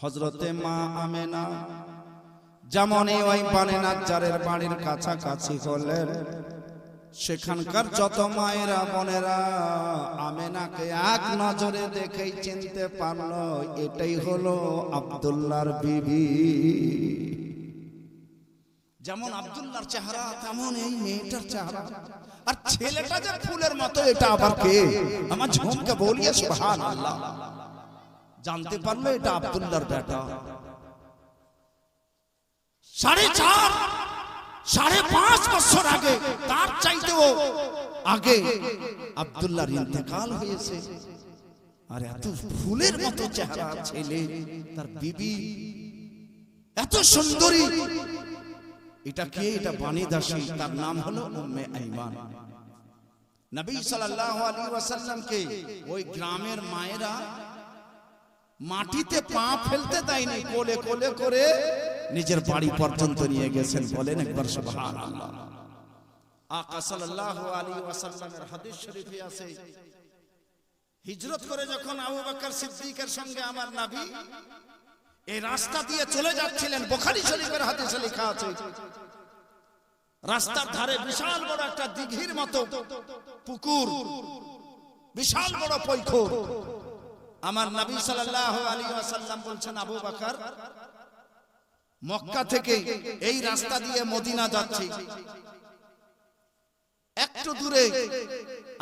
হজরতে মা আমেনা যেমনই ওই বানে নাজ্জারের বাড়ির কাছাকাছি হলেন, সেখানকার যত মায়েরা, বোনেরা আমেনাকে এক নজরে দেখেই চিনতে পারল, এটাই হলো আব্দুল্লাহর বিবি। যেমন আব্দুল্লাহর চেহারা তেমন এই মেয়েটার চেহারা। আর ছেলেটা যে ফুলের মতো, এটা আবার কে? আমার ঝুমকে বলিয়ে সুবহান আল্লাহ জানতে পারল এটা আব্দুল্লাহর বেটা। সাড়ে চার, সাড়ে পাঁচ বছর আগে, তার চাইতেও আগে আব্দুল্লাহর ইন্তেকাল হয়েছে। আর এত ফুলের মতো চেহারা ছেলে, তার বিবি, এত সুন্দরী। এটা কে? এটা বাণী দাসী, তার নাম হলো উম্মে আইমান। নবী সাল্লাল্লাহু আলাইহি ওয়াসাল্লামকে ওই গ্রামের মায়েরা মাটিতে পা ফেলতে দেয়নি কোলে কোলে করে নিজের বাড়ি পর্যন্ত নিয়ে গেছেন বলেন একবার সুবহানাল্লাহ। আকা সাল্লাল্লাহু আলাইহি ওয়াসাল্লামের হাদিস শরীফে আছে হিজরত করে যখন আবু বকর সিদ্দিকের সঙ্গে আমার নবী এই রাস্তা দিয়ে চলে যাচ্ছিলেন বুখারী শরীফের হাদিসে লেখা আছে রাস্তার ধারে বিশাল বড় একটা দিঘির মতো পুকুর বিশাল বড় পৈখর। আমার নবী সাল্লাল্লাহু আলাইহি ওয়াসাল্লাম বলছেন, আবু বকর, মক্কা থেকে এই রাস্তা দিয়ে মদিনা যাচ্ছি। একটু দূরে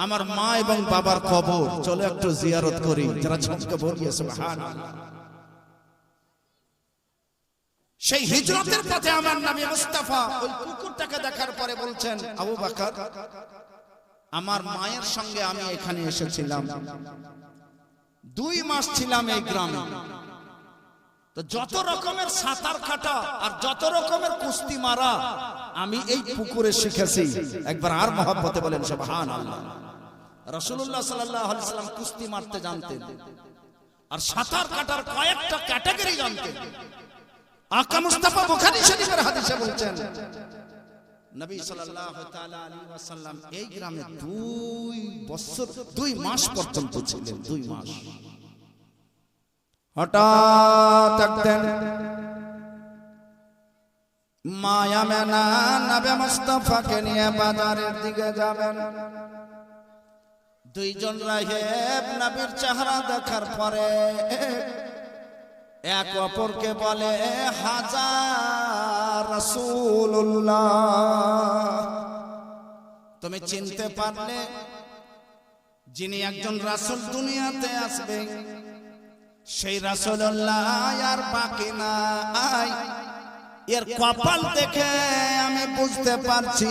আমার মা এবং বাবার কবর। চলো একটু জিয়ারত করি, যারা বলিয়ে সুবহানাল্লাহ। সেই হিজরতের পথে আমার নামে মুস্তাফা ওই কুকুরটাকে দেখার পরে বলছেন, আবু বকর, আমার মায়ের সঙ্গে আমি এখানে এসেছিলাম। দুই মাস ছিলাম এই গ্রামে। তো যত রকমের সাঁতার কাটা আর যত রকমের কুস্তি মারা, আমি এই পুকুরে শিখেছি। একবার আর মহব্বতে বলেন সুবহান আল্লাহ রসুল্লাহ সাল্লাহ সাল্লাম কুস্তি মারতে জানতেন। আর সাঁতার কাটার কয়েকটা ক্যাটাগরি জানতেন। আকা মুস্তাফা বুখারী শরীফের হাদিসে বলছেন নবী সাল্লাল্লাহু তাআলা আলাইহি ওয়াসাল্লাম এই গ্রামে দুই বছর দুই মাস পর্যন্ত ছিলেন দুই মাস। হঠাৎ একদিন মায়া মেনা নবে মুস্তাফাকে নিয়ে বাজারের দিকে যাবেন। দুইজন রাহেব নবীর চেহারা দেখার পরে এক অপরকে বলে হাজার তুমি চিনতে পারলে যিনি একজন রাসূল দুনিয়াতে আসবে, সেই রাসূলুল্লাহ আর বাকি নাই এর কপাল দেখে আমি বুঝতে পারছি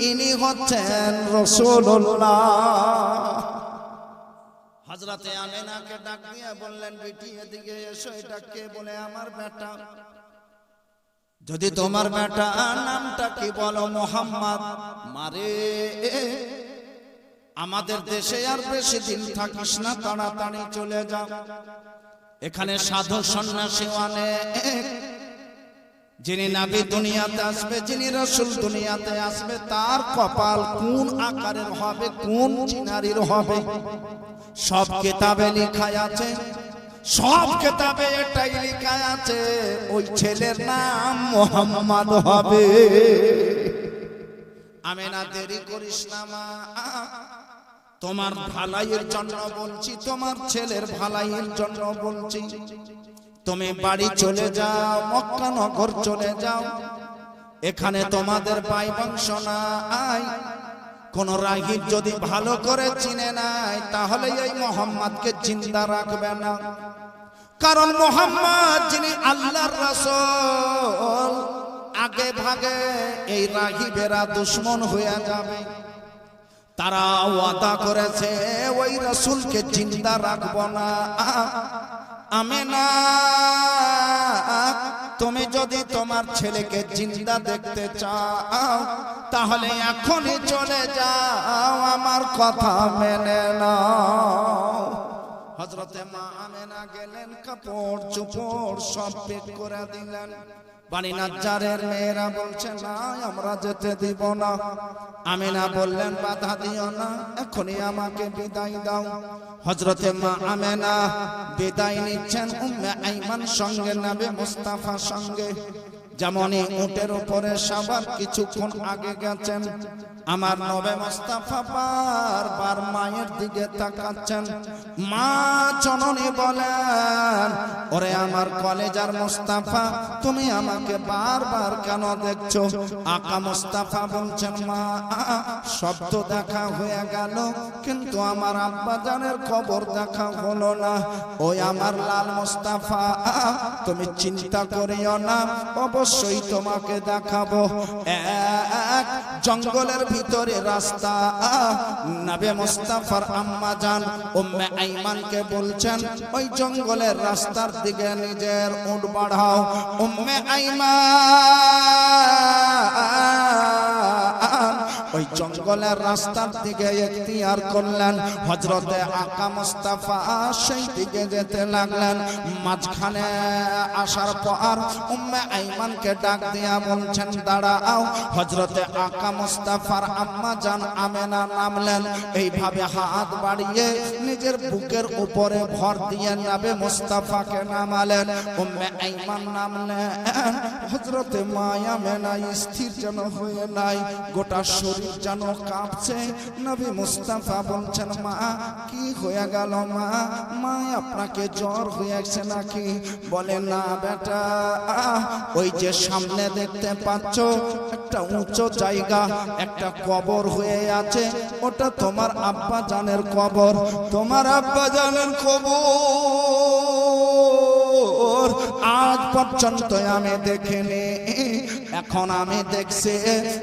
ইনি হচ্ছেন রসুল্লাহ হজরতে আমেনাকে ডাক দিয়ে বললেন, বেটি, এদিকে এসো, এটা কে বলে আমার বেটা? যদি তোমার বেটা, নামটা কি বলো, মোহাম্মদ? মারে, আমাদের দেশে আর বেশি দিন থাকিস না, তাড়াতাড়ি চলে যা। এখানে সাধু সন্ন্যাসী অনেক। যিনি নাবি দুনিয়াতে আসবে, যিনি রসুল দুনিয়াতে আসবে, তার কপাল কোন আকারের হবে, কোন চিনারির হবে? সব কিতাবে লেখা আছে, সব কেতাবে এটাই লেখা আছে, ওই ছেলের নাম মোহাম্মদ হবে। আমি না দেরি করিস না মা। তোমার ভালাইয়ের জন্য বলছি, তোমার ছেলের ভালাইয়ের জন্য বলছি। তুমি বাড়ি চলে যাও মক্কা নগর চলে যাও। এখানে তোমাদের ভাই বংশ নাই। কোন রাহিব যদি ভালো করে চিনে নাই তাহলে এই মোহাম্মদকে জিন্দা রাখবে না। কারণ মোহাম্মদ যিনি আল্লাহর রাসূল, আগে ভাগে এই রাহিবেরা দুশ্মন হয়ে যাবে। তারা ওয়াদা করেছে, ওই রসুলকে জিন্দা রাখব না। তুমি যদি তোমার ছেলেকে চিন্তা দেখতে চাও, তাহলে এখনই চলে যাও, আমার কথা মেনে না হজরতে মা আমেনা গেলেন, কাপড় চোপড় সব পেট করে দিলেন। বাণী নাজ্জারের মেয়েরা বলছে, না, আমরা যেতে দিব না। আমিনা বললেন, বাধা দিও না, এখনই আমাকে বিদায় দাও। হজরতে মা আমেনা বিদায় নিচ্ছেন আইমান সঙ্গে, নাবে মুস্তাফার সঙ্গে। যেমনই উটের উপরে সবার কিছুক্ষণ আগে গেছেন, আমার নবে মোস্তাফা বারবার মায়ের দিকে তাকাচ্ছেন। মা জননী বলেন, ওরে আমার কলেজার মোস্তাফা, তুমি আমাকে বারবার কেন দেখছ? আকা মোস্তাফা বলছেন, মা শব্দ দেখা হয়ে গেল, কিন্তু আমার আব্বা জানের খবর দেখা হলো না। ওই আমার লাল মোস্তাফা, তুমি চিন্তা করিও না অবশ্যই তোমাকে দেখাবো। এক জঙ্গলের ভিতরে রাস্তা। নাবে মোস্তাফার আম্মা জান উম্মে আইমানকে বলছেন, ওই জঙ্গলের রাস্তার দিকে নিজের উঠ বাড়াও। উম্মে আইমান! ওই জঙ্গলের রাস্তার দিকে এখতিয়ার করলেন। হজরতে আকা মুস্তাফা সেই দিকে যেতে লাগলেন। মাঝখানে আসার পর উম্মে আইমানকে ডাক দিয়া বলছেন, দাঁড়াও। হজরতে আকা মুস্তাফার আম্মা জান আমেনা নামলেন। এইভাবে হাত বাড়িয়ে নিজের বুকের উপরে ভর দিয়ে নাবে মুস্তাফাকে নামালেন। উম্মে আইমান নামলেন। হজরতে মায়া মেনা স্থির যেন হয়ে নাই। গোটা শরীর যেন কাঁপছে। নবী মুস্তাফা বলছেন, মা, কি হয়ে গেল মা? মা, আপনাকে জ্বর হয়েছে নাকি? বলে, না বেটা ওই যে সামনে দেখতে পাচ্ছ, একটা উঁচু জায়গা, একটা কবর হয়ে আছে। ওটা তোমার আব্বা জানের কবর। তোমার আব্বা জানের খবর আজ পর্যন্ত আমি দেখিনি। এখন আমি দেখছি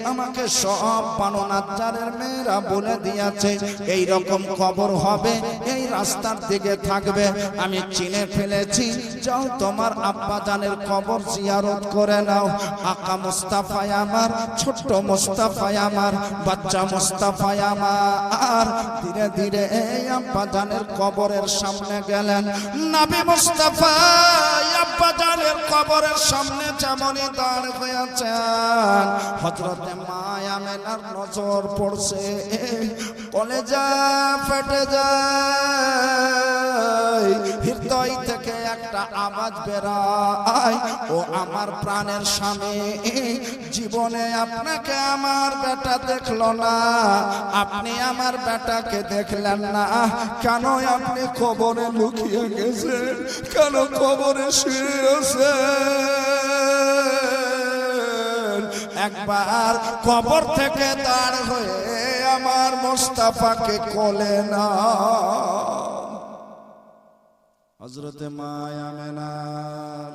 আমাকে সব বাননাচারের মেয়েরা বলে দিয়েছে এই রকম খবর হবে রাস্তার দিকে থাকবে, আমি চিনে ফেলেছি। যাও তোমার আব্বা জানের খবর জিয়ারত করে নাও। আকা মুস্তাফায় আমার, ছোট্ট মুস্তাফায় আমার, বাচ্চা মুস্তাফায় আমার। ধীরে ধীরে এই আব্বা জানের কবরের সামনে গেলেন। নাবি মুস্তাফা আব্বা জানের কবরের সামনে যেমনই দাঁড় হয়েছেন হজরতে মায়া মেলার নজর পড়ছে। কলেজা ফেটে যায়। হৃদয় থেকে একটা আওয়াজ বেরায়। ও আমার প্রাণের স্বামী, জীবনে আপনাকে আমার বেটা দেখল না। আপনি আমার বেটাকে দেখলেন না। কেন আপনি খবরে লুকিয়ে গেছেন? কেন খবরে শুয়েছেন একবার কবর থেকে দাঁড় হয়ে আমার মোস্তাফাকে কোলে না। হজরতে মায়া মেনার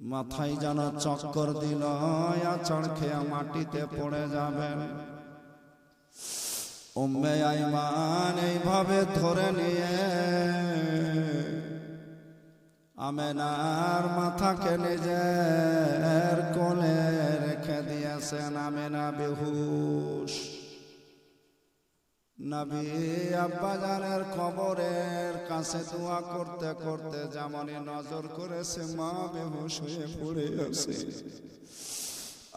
মাথায় যেন চক্কর দিল আচড় খেয়া মাটিতে পড়ে যাবেন। উম্মে আইমান এইভাবে ধরে নিয়ে আমেনার মাথাকে নিজের কোলে দিয়েছেন আমেনা বেহুশ নবী আব্বাজানের খবরের কাছে দোয়া করতে করতে যেমনই নজর করেছে, মা বেহুশ হয়ে পড়ে আছে।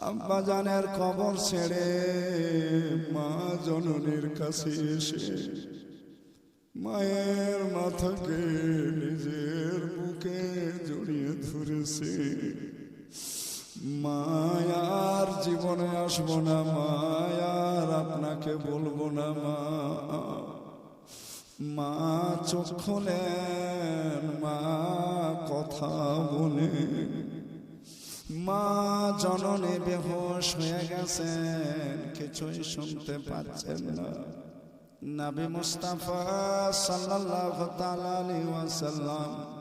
আব্বাজানের খবর ছেড়ে মা জননীর কাছে এসে মায়ের মাথাকে নিজের বুকে জড়িয়ে ধরেছে। মায়ার জীবনে আসব না, মায়ার আপনাকে বলব না, মা। মা, চোখ খোলেন, মা, কথা বলে। মা, জননে বেহোশ হয়ে গেছেন, কিছুই শুনতে পাচ্ছেন না। নবী মুস্তাফা সাল্লাল্লাহু তাআলা আলাইহি ওয়াসাল্লাম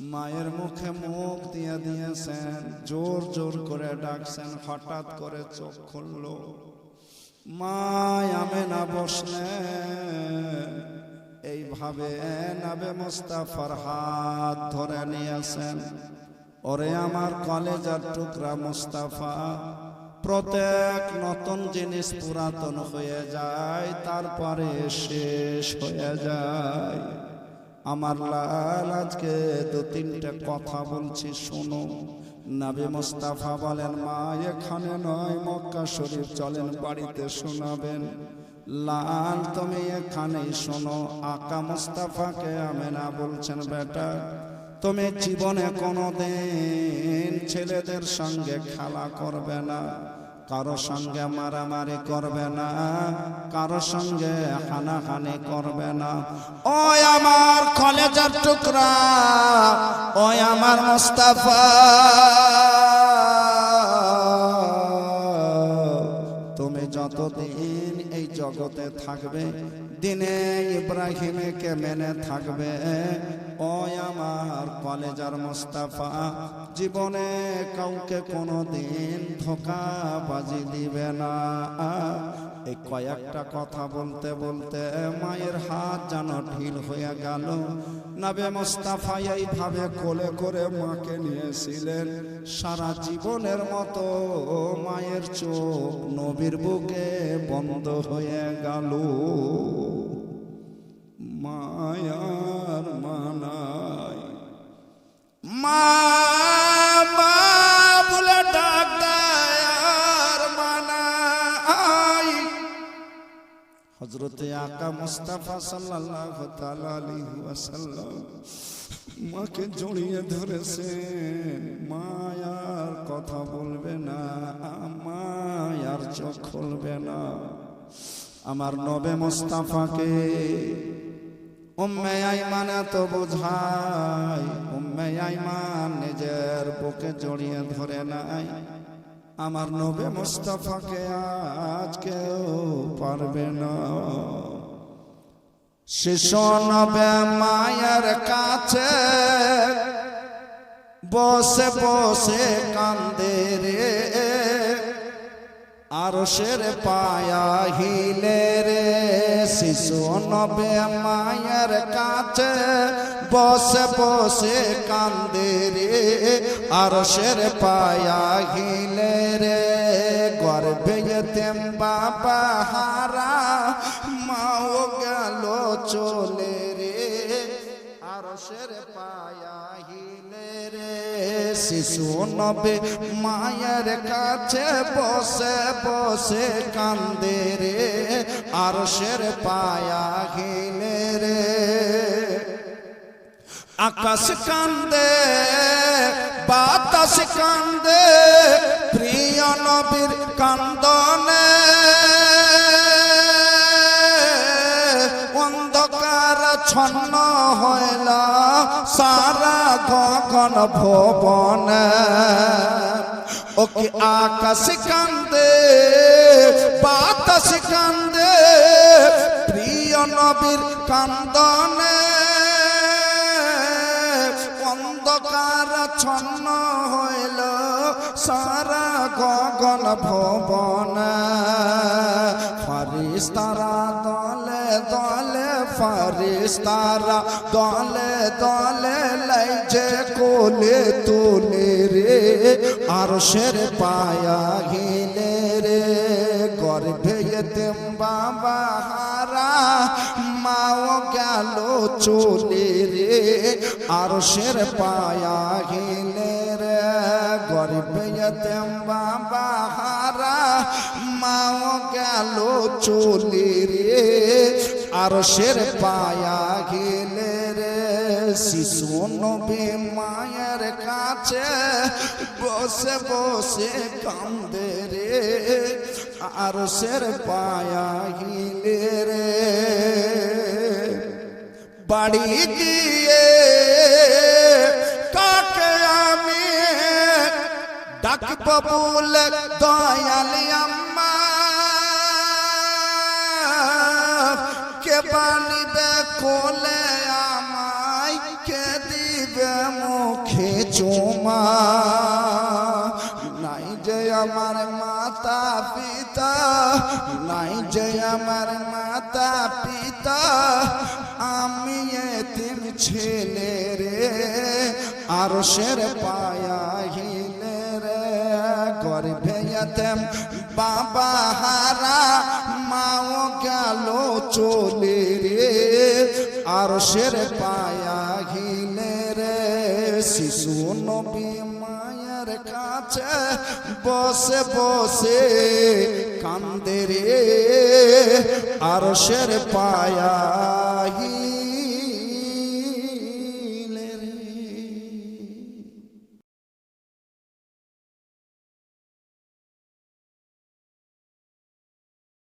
মায়ের মুখে মুখ দিয়ে দিয়েছেন, জোর জোর করে ডাকছেন, হঠাৎ করে চোখ খুলল। মা আমে না বসলেন এইভাবে নাবে মুস্তাফার হাত ধরে নিয়েছেন। ওরে আমার কলেজার টুকরা মুস্তাফা, প্রত্যেক নতুন জিনিস পুরাতন হয়ে যায়, তারপরে শেষ হয়ে যায়। আমার লাল, আজকে দু তিনটা কথা বলছি, শোনো। নাবি মোস্তাফা বলেন, মা, এখানে নয়, মক্কা শরীফ, চলেন বাড়িতে শোনাবেন। লাল, তুমি এখানেই শোনো। আকা মোস্তাফাকে আমেনা বলছেন, বেটা, তুমি জীবনে কোনো দিন ছেলেদের সঙ্গে খেলা করবে না। কারও সঙ্গে মারামারি করবে না, কারও সঙ্গে হানাহানি করবে না। ওই আমার কলেজের টুকরা, ওই আমার মোস্তাফা। তুমি যতদিন এই জগতে থাকবে, দিনে ইব্রাহিমকে মেনে থাকবে, ওই আমার কলেজার মোস্তাফা। জীবনে কাউকে কোনো কোনোদিন ধোকাবাজি দিবে না। এই কয়েকটা কথা বলতে বলতে মায়ের হাত যেন ঢিল হয়ে গেল। নবে মোস্তাফা এইভাবে কোলে করে মাকে নিয়েছিলেন। সারা জীবনের মতো মায়ের চোখ নবীর বুকে বন্ধ হয়ে গেল। মায়ার মানায় মা বলে ডাক আর মানায় হজরতে আকা মুস্তাফা সাল্লাল্লাহু তাআলা আলাইহি ওয়াসাল্লাম মাকে জড়িয়ে ধরেছেন মায়ার কথা বলবে না মায়ার চোখ খুলবে না। আমার নবে মুস্তাফাকে, উম্মে আইমান তো বোঝাই উম্মে আইমান নিজের বুকে জড়িয়ে ধরে নাই। আমার নবে মুস্তাফাকে আজ কেউ পারবে না। শিশু নবে মায়ের কাছে বসে বসে কান্দে রে। আর শের পায়া হিলে রে। শিশু নবে মায়ের কাছে বসে বসে কান্দে রে আর শের পায়া হিলে রে। গর্ভে তেম বাবা হারা, মাও গেল চলে রে। আর শের পায়া হিলে রে। শিশু নবে মায়ের কাছে বসে বসে কান্দে রে আর শের পায়া হিলে রে। আকাশ কান্দে, বাতাস কান্দে, প্রিয় নবীর কান্দনে। অন্ধকার ছন্ন হইল সারা গগন ভবনে। ওকে আকাশ কান্দে, বাতাস কান্দে, প্রিয় নবীর কান্দনে। অন্ধকার ছন্ন হইল সারা গগন ভবন। ফারিস্তারা দলে দলে, ফারিস্তারা দলে দলে লাইছে কোলে তুলে রে আর শের পায়া গিলে রে। গর্ভে তেম বাবা হারা মাও গেল চলে রে আর শের পায়া গিলে রে। গর্ভে তেম বাবা হারা, মাও গেল চলে রে আর শের পায়া গেলে রে। শিশু নবী মায়ের কাছে বসে বসে কান্দে রে। আর শের পায়া গিলে রে। বাড়ি গিয়ে কাকে আমি ডাকব বলে দয়ালি আম্মা? কে বানিবে কোলে আমায় কে দিবে মুখে চুমা? নাই যে আমার মাতা পিতা, নাই যে আমার মাতা পিতা, আমি এতিম ছেলে রে আর শের পায়া হিলে রে, গর্ভে এতেম বাবা হারা, মাও গেল চলে রে আর শের পায়া ঘিনে রে, শিশু নবী কাছে বসে বসে কান্দে রে। আর শের পায়া